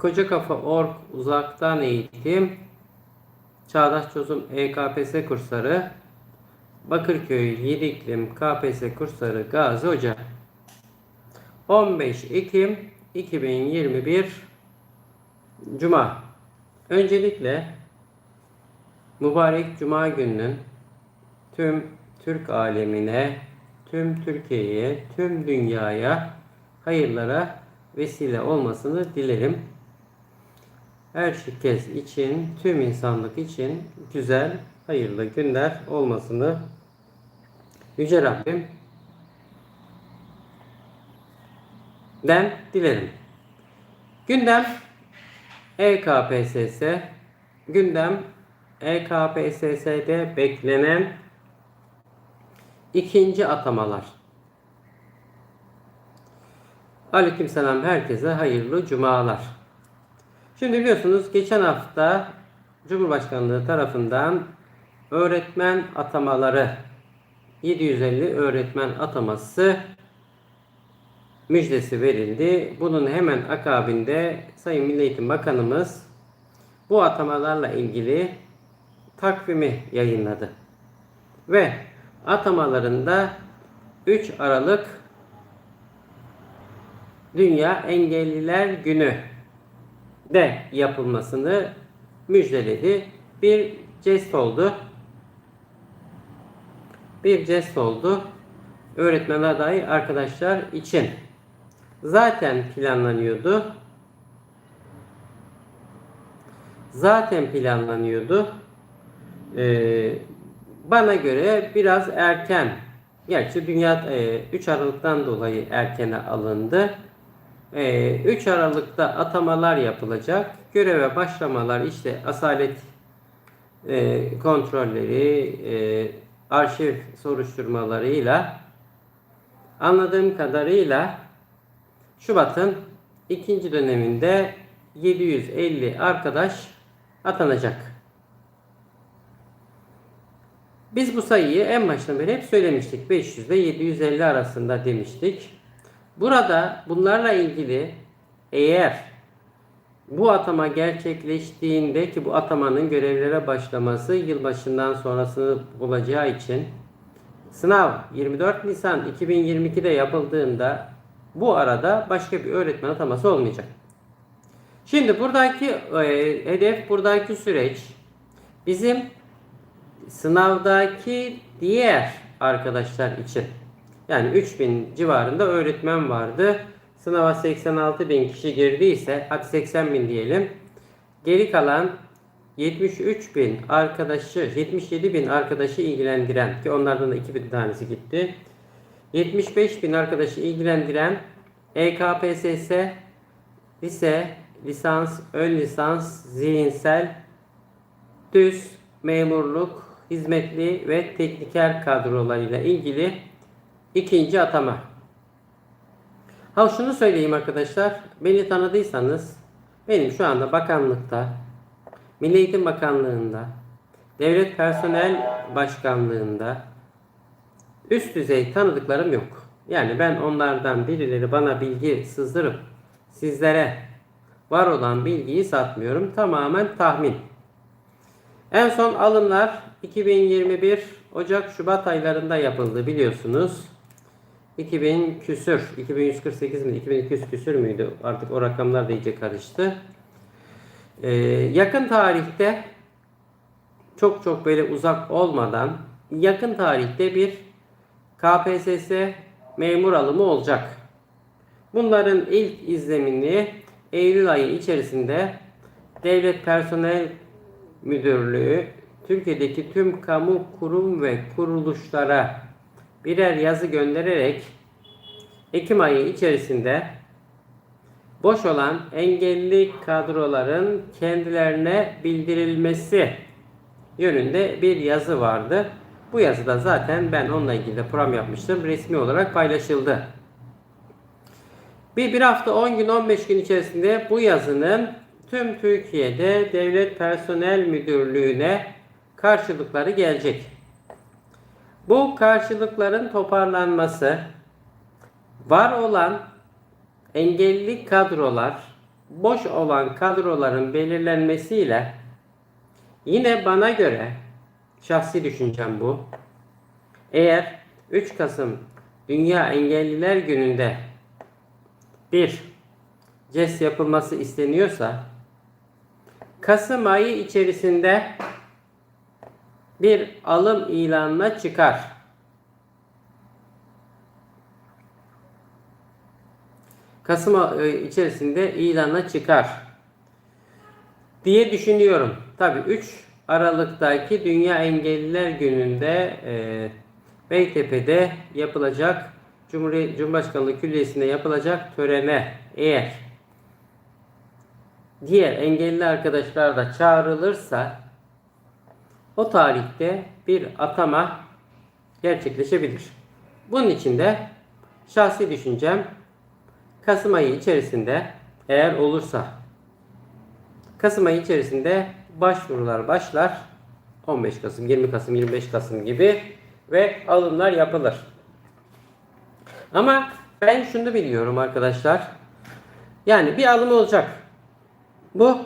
Koca Kafa Org uzaktan eğitim, Çağdaş Çözüm EKPS kursları, Bakırköy Yediklim KPS kursları Gazi Hoca. 15 Ekim 2021 Cuma. Öncelikle mübarek Cuma gününün tüm Türk alemine, tüm Türkiye'ye, tüm dünyaya hayırlara vesile olmasını dilerim. Herkes için, tüm insanlık için güzel, hayırlı günler olmasını Yüce Rabbim den dilerim. Gündem EKPSS gündem EKPSS'de beklenen ikinci atamalar. Aleykümselam herkese hayırlı cumalar. Şimdi biliyorsunuz geçen hafta Cumhurbaşkanlığı tarafından öğretmen atamaları 750 öğretmen ataması müjdesi verildi. Bunun hemen akabinde Sayın Milli Eğitim Bakanımız bu atamalarla ilgili takvimi yayınladı. Ve atamalarında 3 Aralık Dünya Engelliler Günü de yapılmasını müjdeledi. Bir jest oldu. Bir jest oldu. Öğretmen adayı arkadaşlar için. Zaten planlanıyordu. Zaten planlanıyordu. Ee, bana göre biraz erken. Gerçi dünya e, 3 Aralık'tan dolayı erkene alındı. E, 3 Aralık'ta atamalar yapılacak. Göreve başlamalar işte asalet e, kontrolleri, e, arşiv soruşturmalarıyla anladığım kadarıyla Şubat'ın ikinci döneminde 750 arkadaş atanacak. Biz bu sayıyı en baştan beri hep söylemiştik. 500 ile 750 arasında demiştik. Burada bunlarla ilgili eğer bu atama gerçekleştiğinde ki bu atamanın görevlere başlaması yılbaşından sonrası olacağı için sınav 24 Nisan 2022'de yapıldığında bu arada başka bir öğretmen ataması olmayacak. Şimdi buradaki e, hedef buradaki süreç bizim sınavdaki diğer arkadaşlar için yani 3000 civarında öğretmen vardı. Sınava 86 bin kişi girdiyse hadi 80 bin diyelim. Geri kalan 73 bin arkadaşı, 77 bin arkadaşı ilgilendiren ki onlardan da 2000 tanesi gitti. 75 bin arkadaşı ilgilendiren EKPSS, lise, lisans, ön lisans, zihinsel, düz, memurluk, hizmetli ve tekniker kadrolarıyla ilgili ikinci atama. Ha şunu söyleyeyim arkadaşlar. Beni tanıdıysanız benim şu anda bakanlıkta, Milli Eğitim Bakanlığı'nda, Devlet Personel Başkanlığı'nda üst düzey tanıdıklarım yok. Yani ben onlardan birileri bana bilgi sızdırıp sizlere var olan bilgiyi satmıyorum. Tamamen tahmin. En son alımlar 2021 Ocak-Şubat aylarında yapıldı biliyorsunuz. 2000 küsür, 2148 mi, 2200 küsür müydü? Artık o rakamlar da iyice karıştı. Ee, yakın tarihte çok çok böyle uzak olmadan yakın tarihte bir KPSS memur alımı olacak. Bunların ilk izlemini Eylül ayı içerisinde Devlet Personel Müdürlüğü Türkiye'deki tüm kamu kurum ve kuruluşlara birer yazı göndererek Ekim ayı içerisinde boş olan engelli kadroların kendilerine bildirilmesi yönünde bir yazı vardı. Bu yazıda zaten ben onunla ilgili de program yapmıştım. Resmi olarak paylaşıldı. Bir, bir hafta 10 gün 15 gün içerisinde bu yazının tüm Türkiye'de Devlet Personel Müdürlüğü'ne karşılıkları gelecek. Bu karşılıkların toparlanması var olan engelli kadrolar boş olan kadroların belirlenmesiyle yine bana göre şahsi düşüncem bu. Eğer 3 Kasım Dünya Engelliler Günü'nde bir CES yapılması isteniyorsa Kasım ayı içerisinde bir alım ilanına çıkar. Kasım ayı içerisinde ilana çıkar diye düşünüyorum. Tabi 3 Aralık'taki Dünya Engelliler Günü'nde e, Beytepe'de yapılacak Cumhuriyet Cumhurbaşkanlığı Külliyesi'nde yapılacak törene eğer diğer engelli arkadaşlar da çağrılırsa o tarihte bir atama gerçekleşebilir. Bunun için de şahsi düşüncem Kasım ayı içerisinde eğer olursa Kasım ayı içerisinde başvurular başlar. 15 Kasım, 20 Kasım, 25 Kasım gibi ve alımlar yapılır. Ama ben şunu biliyorum arkadaşlar. Yani bir alım olacak. Bu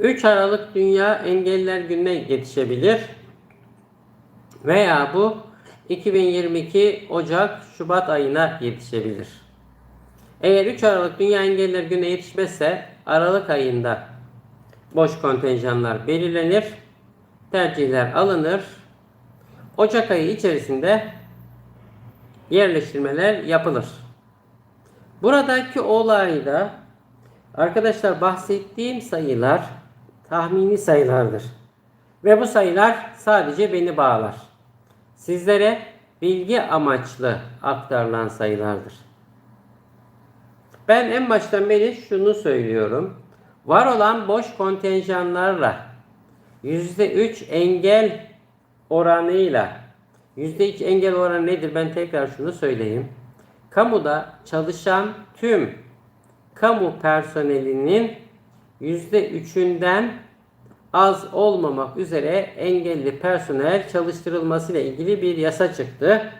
3 Aralık Dünya Engelliler Günü'ne yetişebilir. Veya bu 2022 Ocak Şubat ayına yetişebilir. Eğer 3 Aralık Dünya Engelliler Günü'ne yetişmezse Aralık ayında boş kontenjanlar belirlenir. Tercihler alınır. Ocak ayı içerisinde yerleştirmeler yapılır. Buradaki olayda arkadaşlar bahsettiğim sayılar tahmini sayılardır. Ve bu sayılar sadece beni bağlar. Sizlere bilgi amaçlı aktarılan sayılardır. Ben en baştan beri şunu söylüyorum. Var olan boş kontenjanlarla %3 engel oranıyla %3 engel oranı nedir? Ben tekrar şunu söyleyeyim. Kamuda çalışan tüm kamu personelinin %3'ünden az olmamak üzere engelli personel çalıştırılması ile ilgili bir yasa çıktı.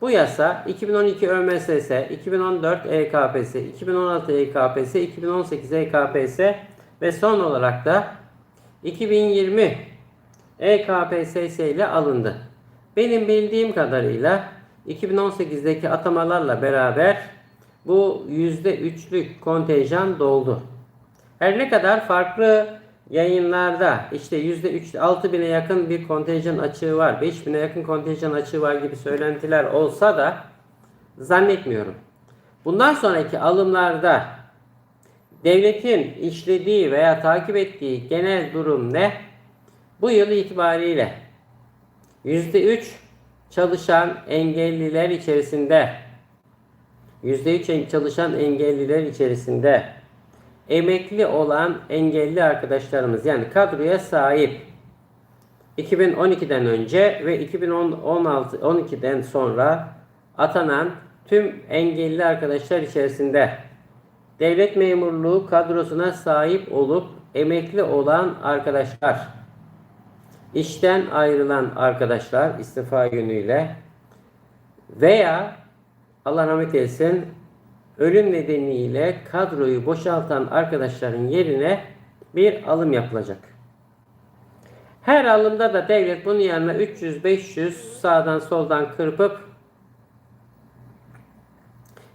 Bu yasa 2012 ÖMSS, 2014 EKPS, 2016 EKPS, 2018 EKPS ve son olarak da 2020 EKPSS ile alındı. Benim bildiğim kadarıyla 2018'deki atamalarla beraber bu %3'lük kontenjan doldu. Her ne kadar farklı yayınlarda işte %3 6000'e yakın bir kontenjan açığı var, 5000'e yakın kontenjan açığı var gibi söylentiler olsa da zannetmiyorum. Bundan sonraki alımlarda devletin işlediği veya takip ettiği genel durum ne? Bu yıl itibariyle %3 çalışan engelliler içerisinde %3 çalışan engelliler içerisinde emekli olan engelli arkadaşlarımız yani kadroya sahip. 2012'den önce ve 2016 12'den sonra atanan tüm engelli arkadaşlar içerisinde devlet memurluğu kadrosuna sahip olup emekli olan arkadaşlar işten ayrılan arkadaşlar istifa yönüyle veya Allah rahmet eylesin ölüm nedeniyle kadroyu boşaltan arkadaşların yerine bir alım yapılacak. Her alımda da devlet bunun yanına 300-500 sağdan soldan kırpıp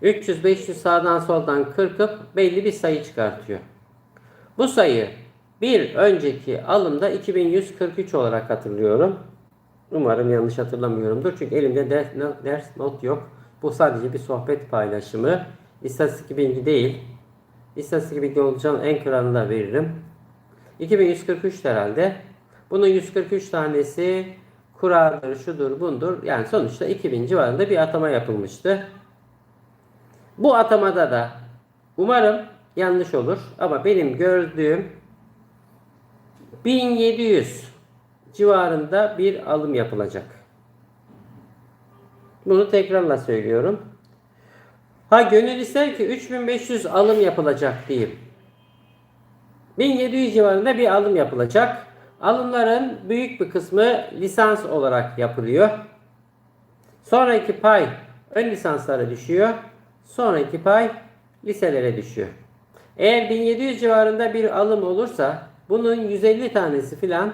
300-500 sağdan soldan kırpıp belli bir sayı çıkartıyor. Bu sayı bir önceki alımda 2143 olarak hatırlıyorum. Umarım yanlış hatırlamıyorumdur. Çünkü elimde ders, ders not yok. Bu sadece bir sohbet paylaşımı. İstatistik bilgi değil. İstatistik bilgi olacağını en kralında veririm. 2143 herhalde. Bunun 143 tanesi kuradır, şudur, bundur. Yani sonuçta 2000 civarında bir atama yapılmıştı. Bu atamada da umarım yanlış olur ama benim gördüğüm 1700 civarında bir alım yapılacak. Bunu tekrarla söylüyorum. Ha gönül ister ki 3500 alım yapılacak diyeyim. 1700 civarında bir alım yapılacak. Alımların büyük bir kısmı lisans olarak yapılıyor. Sonraki pay ön lisanslara düşüyor. Sonraki pay liselere düşüyor. Eğer 1700 civarında bir alım olursa bunun 150 tanesi filan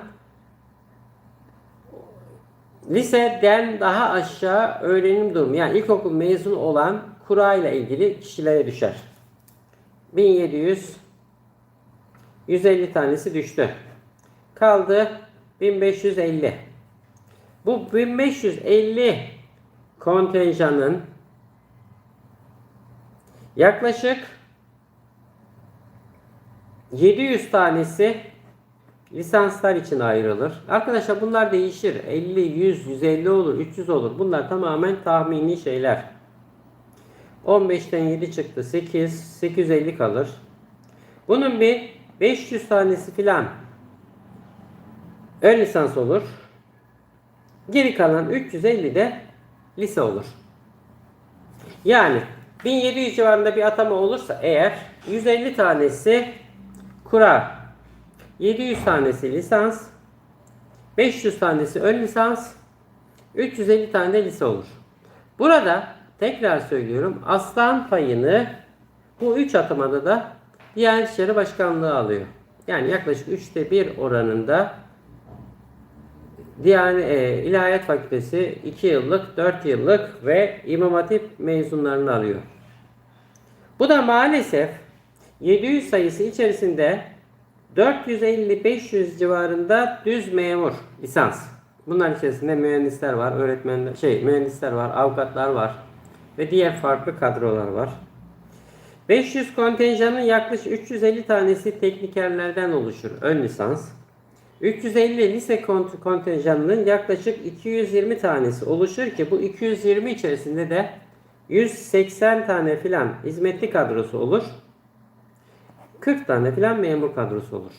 liseden daha aşağı öğrenim durumu yani ilkokul mezun olan kura ile ilgili kişilere düşer. 1700 150 tanesi düştü. Kaldı 1550. Bu 1550 kontenjanın yaklaşık 700 tanesi lisanslar için ayrılır. Arkadaşlar bunlar değişir. 50, 100, 150 olur, 300 olur. Bunlar tamamen tahmini şeyler. 15'ten 7 çıktı. 8, 850 kalır. Bunun bir 500 tanesi filan ön lisans olur. Geri kalan 350 de lise olur. Yani 1700 civarında bir atama olursa eğer 150 tanesi kura, 700 tanesi lisans, 500 tanesi ön lisans, 350 tane de lise olur. Burada tekrar söylüyorum aslan payını bu 3 atamada da Diyanet İşleri Başkanlığı alıyor. Yani yaklaşık 3'te 1 oranında Diyanet e, İlahiyat Fakültesi 2 yıllık, 4 yıllık ve İmam Hatip mezunlarını alıyor. Bu da maalesef 700 sayısı içerisinde 450-500 civarında düz memur lisans. Bunların içerisinde mühendisler var, öğretmenler, şey mühendisler var, avukatlar var ve diğer farklı kadrolar var. 500 kontenjanın yaklaşık 350 tanesi teknikerlerden oluşur. Ön lisans. 350 lise kont- kontenjanının yaklaşık 220 tanesi oluşur ki bu 220 içerisinde de 180 tane filan hizmetli kadrosu olur. 40 tane filan memur kadrosu olur.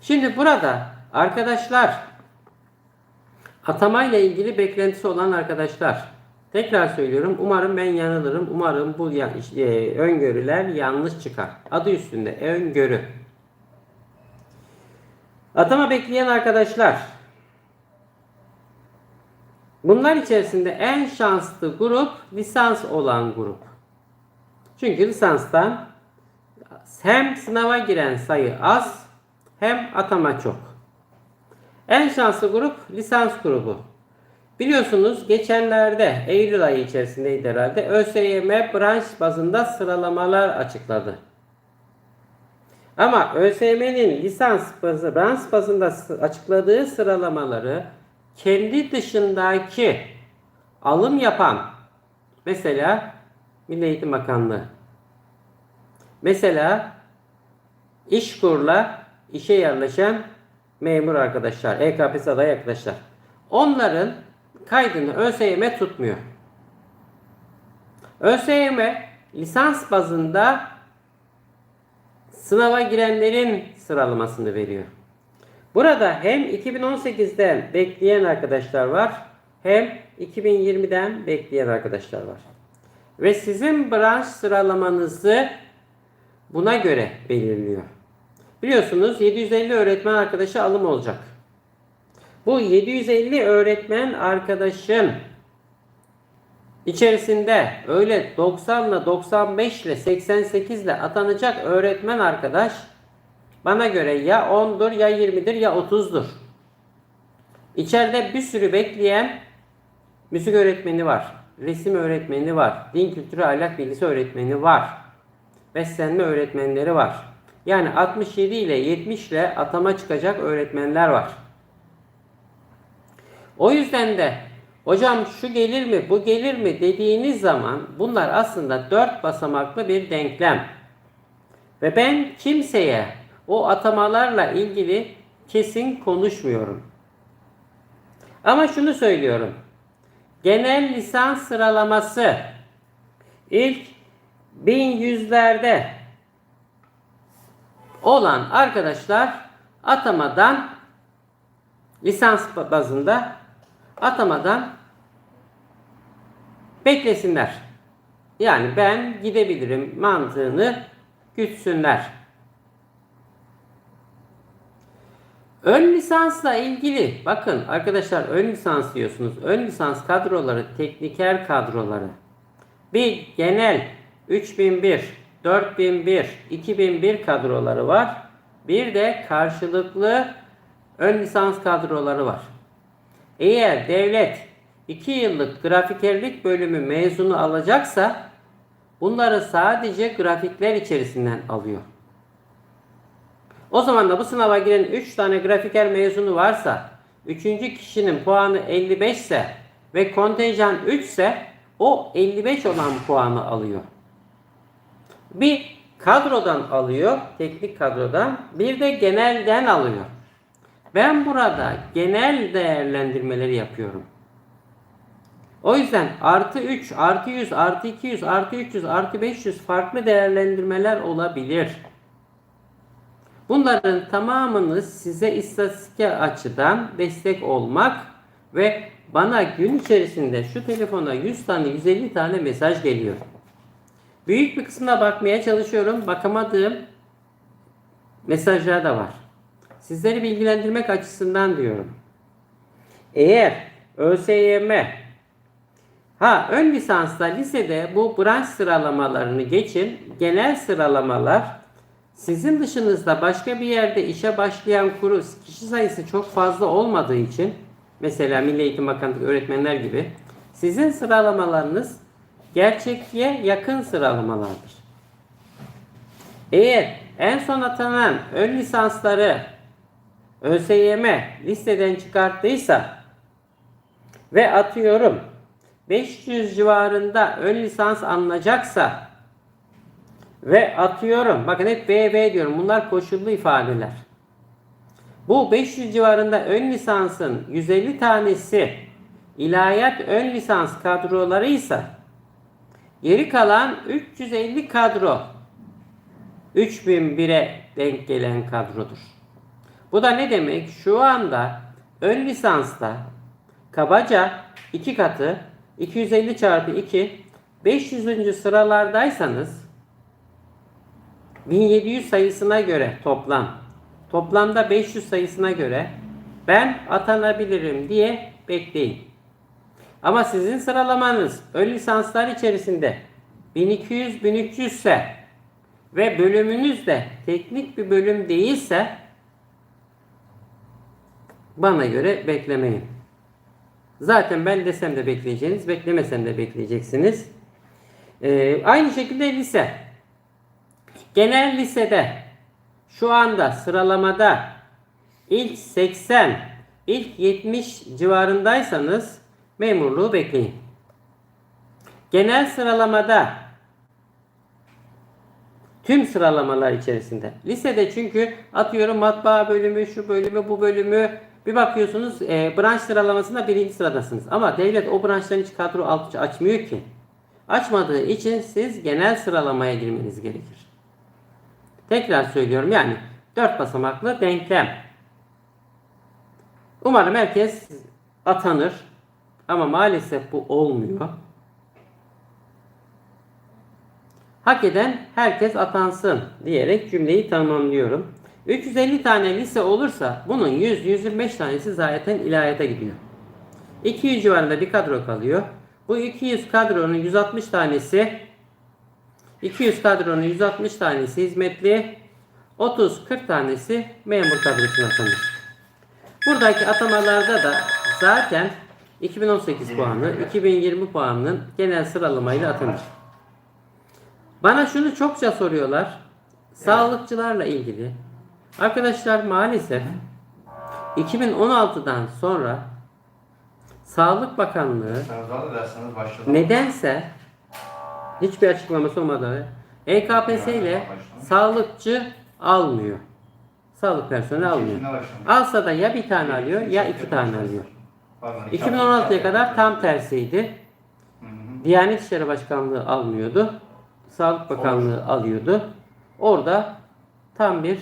Şimdi burada arkadaşlar atamayla ilgili beklentisi olan arkadaşlar tekrar söylüyorum umarım ben yanılırım umarım bu ya- e, öngörüler yanlış çıkar. Adı üstünde öngörü. Atama bekleyen arkadaşlar Bunlar içerisinde en şanslı grup lisans olan grup. Çünkü lisanstan hem sınava giren sayı az hem atama çok. En şanslı grup lisans grubu. Biliyorsunuz geçenlerde Eylül ayı içerisindeydi herhalde ÖSYM branş bazında sıralamalar açıkladı. Ama ÖSYM'nin lisans bazı, branş bazında açıkladığı sıralamaları kendi dışındaki alım yapan mesela Milli Eğitim Bakanlığı mesela İşkur'la işe yerleşen memur arkadaşlar, EKPS aday arkadaşlar. Onların kaydını ÖSYM tutmuyor. ÖSYM lisans bazında sınava girenlerin sıralamasını veriyor. Burada hem 2018'den bekleyen arkadaşlar var hem 2020'den bekleyen arkadaşlar var. Ve sizin branş sıralamanızı buna göre belirliyor. Biliyorsunuz 750 öğretmen arkadaşı alım olacak. Bu 750 öğretmen arkadaşın içerisinde öyle 90 ile 95 ile 88 ile atanacak öğretmen arkadaş bana göre ya 10'dur ya 20'dir ya 30'dur. İçeride bir sürü bekleyen müzik öğretmeni var. Resim öğretmeni var. Din kültürü ahlak bilgisi öğretmeni var. Beslenme öğretmenleri var. Yani 67 ile 70 ile atama çıkacak öğretmenler var. O yüzden de hocam şu gelir mi bu gelir mi dediğiniz zaman bunlar aslında dört basamaklı bir denklem. Ve ben kimseye o atamalarla ilgili kesin konuşmuyorum. Ama şunu söylüyorum. Genel lisans sıralaması ilk 1100'lerde olan arkadaşlar atamadan lisans bazında atamadan beklesinler. Yani ben gidebilirim mantığını gütsünler. Ön lisansla ilgili bakın arkadaşlar ön lisans diyorsunuz. Ön lisans kadroları tekniker kadroları. Bir genel 3001, 4001, 2001 kadroları var. Bir de karşılıklı ön lisans kadroları var. Eğer devlet 2 yıllık grafikerlik bölümü mezunu alacaksa bunları sadece grafikler içerisinden alıyor. O zaman da bu sınava giren 3 tane grafiker mezunu varsa 3. kişinin puanı 55 ise ve kontenjan 3 ise o 55 olan puanı alıyor. Bir kadrodan alıyor, teknik kadrodan, bir de genelden alıyor. Ben burada genel değerlendirmeleri yapıyorum. O yüzden artı 3, artı 100, artı 200, artı 300, artı 500 farklı değerlendirmeler olabilir. Bunların tamamını size istatistik açıdan destek olmak ve bana gün içerisinde şu telefona 100 tane 150 tane mesaj geliyor. Büyük bir kısmına bakmaya çalışıyorum. Bakamadığım mesajlar da var. Sizleri bilgilendirmek açısından diyorum. Eğer ÖSYM ha ön lisansta lisede bu branş sıralamalarını geçin. Genel sıralamalar sizin dışınızda başka bir yerde işe başlayan kuru kişi sayısı çok fazla olmadığı için mesela Milli Eğitim Bakanlığı öğretmenler gibi sizin sıralamalarınız gerçekliğe yakın sıralamalardır. Eğer en son atanan ön lisansları ÖSYM listeden çıkarttıysa ve atıyorum 500 civarında ön lisans alınacaksa ve atıyorum bakın hep BB diyorum bunlar koşullu ifadeler. Bu 500 civarında ön lisansın 150 tanesi ilahiyat ön lisans kadrolarıysa geri kalan 350 kadro 3001'e denk gelen kadrodur. Bu da ne demek? Şu anda ön lisansta kabaca 2 katı 250 çarpı 2 500. sıralardaysanız 1700 sayısına göre toplam toplamda 500 sayısına göre ben atanabilirim diye bekleyin. Ama sizin sıralamanız ön lisanslar içerisinde 1200-1300 ise ve bölümünüz de teknik bir bölüm değilse bana göre beklemeyin. Zaten ben desem de bekleyeceğiniz, beklemesem de bekleyeceksiniz. Ee, aynı şekilde lise. Genel lisede şu anda sıralamada ilk 80, ilk 70 civarındaysanız memurluğu bekleyin. Genel sıralamada tüm sıralamalar içerisinde. Lisede çünkü atıyorum matbaa bölümü, şu bölümü, bu bölümü bir bakıyorsunuz e, branş sıralamasında birinci sıradasınız. Ama devlet o branşların hiç kadro altı açmıyor ki. Açmadığı için siz genel sıralamaya girmeniz gerekir. Tekrar söylüyorum yani dört basamaklı denklem. Umarım herkes atanır. Ama maalesef bu olmuyor. Hak eden herkes atansın diyerek cümleyi tamamlıyorum. 350 tane lise olursa bunun 100-125 tanesi zaten ilahiyata gidiyor. 200 civarında bir kadro kalıyor. Bu 200 kadronun 160 tanesi 200 kadronun 160 tanesi hizmetli 30-40 tanesi memur kadrosuna atanır. Buradaki atamalarda da zaten 2018 puanı, 2020 puanının genel sıralamayla atanır. Bana şunu çokça soruyorlar. Sağlıkçılarla ilgili. Arkadaşlar maalesef 2016'dan sonra Sağlık Bakanlığı nedense hiçbir açıklaması olmadan EKPS ile sağlıkçı almıyor. Sağlık personeli almıyor. Alsa da ya bir tane alıyor ya iki tane alıyor. Pardon, iki 2016'ya hafta- kadar tam tersiydi. Diyanet İşleri Başkanlığı almıyordu. Sağlık Bakanlığı alıyordu. Orada tam bir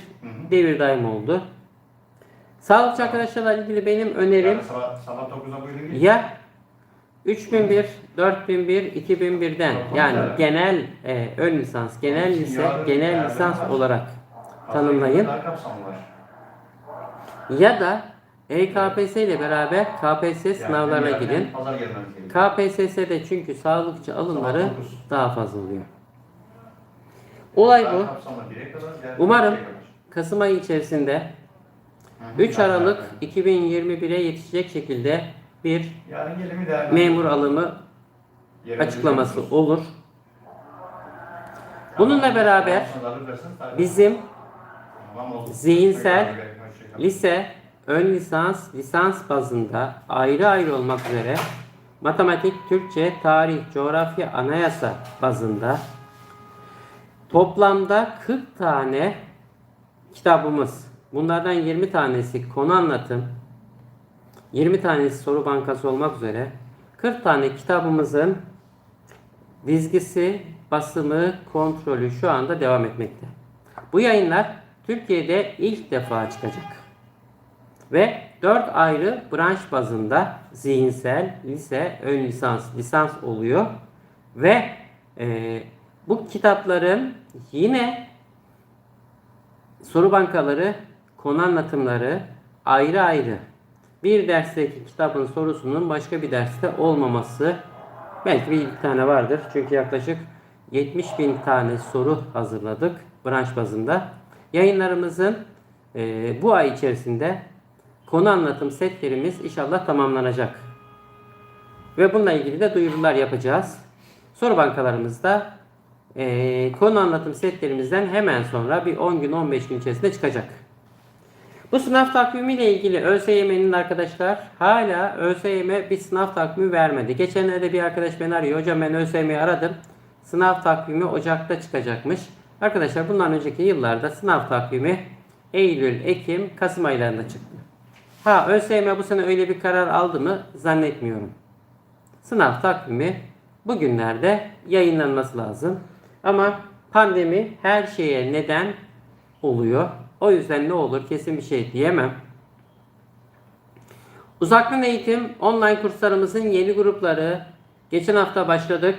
devir daim oldu. Sağlıkçı arkadaşlarla ilgili benim önerim Yani sabah, sabah 9'a buyurun git. ya 3001, 4001, 2001'den yani genel e, ön lisans, genel lise, genel lisans olarak tanımlayın. Daha kapsamlı var. Ya da EKPS ile beraber KPSS Yani sınavlarına yarın gidin. Pazar gelmeniz gerekiyor. KPSS'de çünkü sağlıkçı alımları Sabah dokuz. daha fazla oluyor. Olay bu. Umarım kadar. Kasım ayı içerisinde Hı hı. 3 Yani Aralık zaten. 2021'e yetişecek şekilde bir memur alımı açıklaması olur. Bununla beraber. Bizim zihinsel, Hoşçakalın. lise, ön lisans, lisans bazında ayrı ayrı olmak üzere matematik, Türkçe, tarih, coğrafya, anayasa bazında toplamda 40 tane kitabımız. Bunlardan 20 tanesi konu anlatım, 20 tanesi soru bankası olmak üzere 40 tane kitabımızın dizgisi, basımı, kontrolü şu anda devam etmekte. Bu yayınlar Türkiye'de ilk defa çıkacak. Ve 4 ayrı branş bazında zihinsel, lise, ön lisans, lisans oluyor. Ve e, bu kitapların yine soru bankaları, konu anlatımları ayrı ayrı. Bir dersteki kitabın sorusunun başka bir derste olmaması belki bir tane vardır. Çünkü yaklaşık 70 bin tane soru hazırladık branş bazında. Yayınlarımızın e, bu ay içerisinde konu anlatım setlerimiz inşallah tamamlanacak. Ve bununla ilgili de duyurular yapacağız. Soru bankalarımızda e, konu anlatım setlerimizden hemen sonra bir 10 gün 15 gün içerisinde çıkacak. Bu sınav takvimi ile ilgili ÖSYM'nin arkadaşlar hala ÖSYM bir sınav takvimi vermedi. Geçenlerde bir arkadaş beni arıyor. Hocam ben ÖSYM'yi aradım. Sınav takvimi Ocak'ta çıkacakmış. Arkadaşlar bundan önceki yıllarda sınav takvimi Eylül, Ekim, Kasım aylarında çıktı. Ha ÖSYM bu sene öyle bir karar aldı mı zannetmiyorum. Sınav takvimi bugünlerde yayınlanması lazım. Ama pandemi her şeye neden oluyor. O yüzden ne olur kesin bir şey diyemem. Uzaktan eğitim online kurslarımızın yeni grupları geçen hafta başladık.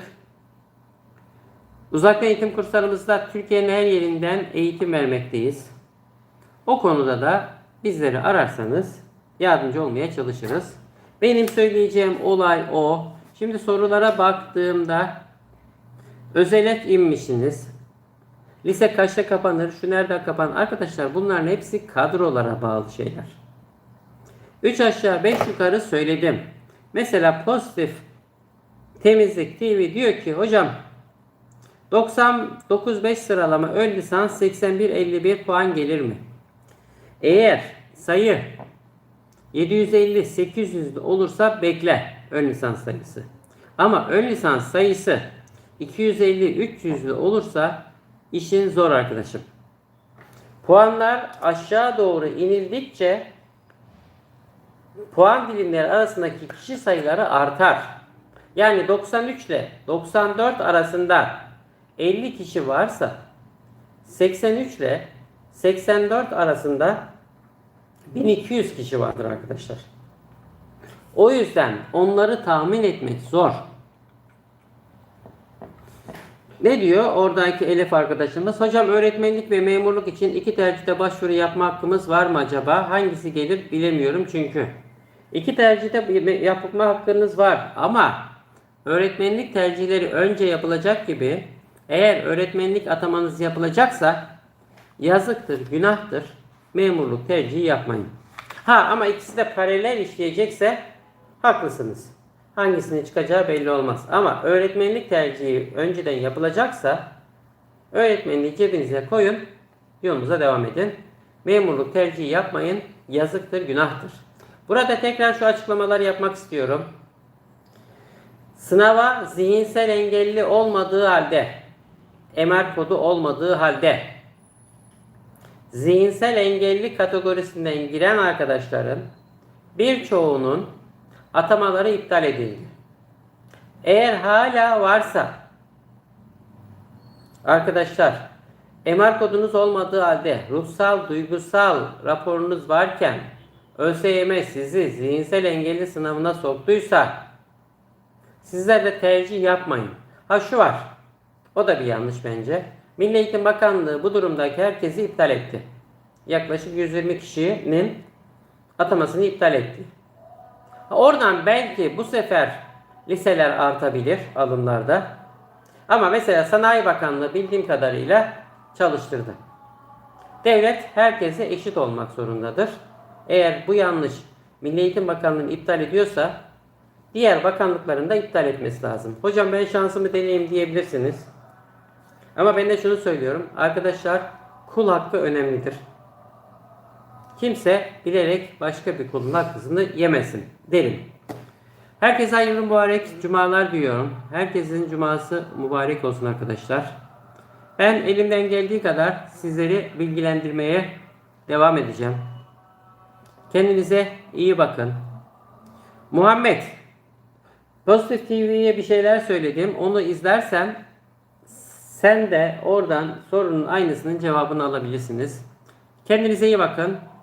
Uzaktan eğitim kurslarımızda Türkiye'nin her yerinden eğitim vermekteyiz. O konuda da bizleri ararsanız yardımcı olmaya çalışırız. Benim söyleyeceğim olay o. Şimdi sorulara baktığımda özelet inmişsiniz. Lise kaçta kapanır? Şu nerede kapanır? Arkadaşlar bunların hepsi kadrolara bağlı şeyler. 3 aşağı 5 yukarı söyledim. Mesela pozitif temizlik TV diyor ki hocam 99-5 sıralama ön lisans 81-51 puan gelir mi? Eğer sayı 750-800 olursa bekle ön lisans sayısı. Ama ön lisans sayısı 250-300 olursa işin zor arkadaşım. Puanlar aşağı doğru inildikçe puan dilimleri arasındaki kişi sayıları artar. Yani 93 ile 94 arasında 50 kişi varsa 83 ile 84 arasında 1200 kişi vardır arkadaşlar. O yüzden onları tahmin etmek zor. Ne diyor oradaki Elif arkadaşımız? Hocam öğretmenlik ve memurluk için iki tercihte başvuru yapma hakkımız var mı acaba? Hangisi gelir bilemiyorum çünkü. İki tercihte yapma hakkınız var ama öğretmenlik tercihleri önce yapılacak gibi eğer öğretmenlik atamanız yapılacaksa yazıktır, günahtır. Memurluk tercihi yapmayın. Ha ama ikisi de paralel işleyecekse haklısınız. Hangisinin çıkacağı belli olmaz. Ama öğretmenlik tercihi önceden yapılacaksa öğretmenliği cebinize koyun, yolunuza devam edin. Memurluk tercihi yapmayın, yazıktır, günahtır. Burada tekrar şu açıklamalar yapmak istiyorum. Sınava zihinsel engelli olmadığı halde, MR kodu olmadığı halde, zihinsel engelli kategorisinden giren arkadaşların birçoğunun atamaları iptal edildi. Eğer hala varsa arkadaşlar MR kodunuz olmadığı halde ruhsal, duygusal raporunuz varken ÖSYM sizi zihinsel engelli sınavına soktuysa sizler de tercih yapmayın. Ha şu var. O da bir yanlış bence. Milli Eğitim Bakanlığı bu durumdaki herkesi iptal etti. Yaklaşık 120 kişinin atamasını iptal etti. Oradan belki bu sefer liseler artabilir alımlarda. Ama mesela Sanayi Bakanlığı bildiğim kadarıyla çalıştırdı. Devlet herkese eşit olmak zorundadır. Eğer bu yanlış Milli Eğitim Bakanlığı'nın iptal ediyorsa diğer bakanlıkların da iptal etmesi lazım. Hocam ben şansımı deneyeyim diyebilirsiniz. Ama ben de şunu söylüyorum. Arkadaşlar kul hakkı önemlidir. Kimse bilerek başka bir kulun hakkını yemesin derim. Herkese hayırlı mübarek cumalar diliyorum. Herkesin cuması mübarek olsun arkadaşlar. Ben elimden geldiği kadar sizleri bilgilendirmeye devam edeceğim. Kendinize iyi bakın. Muhammed, Pozitif TV'ye bir şeyler söyledim. Onu izlersen sen de oradan sorunun aynısının cevabını alabilirsiniz. Kendinize iyi bakın.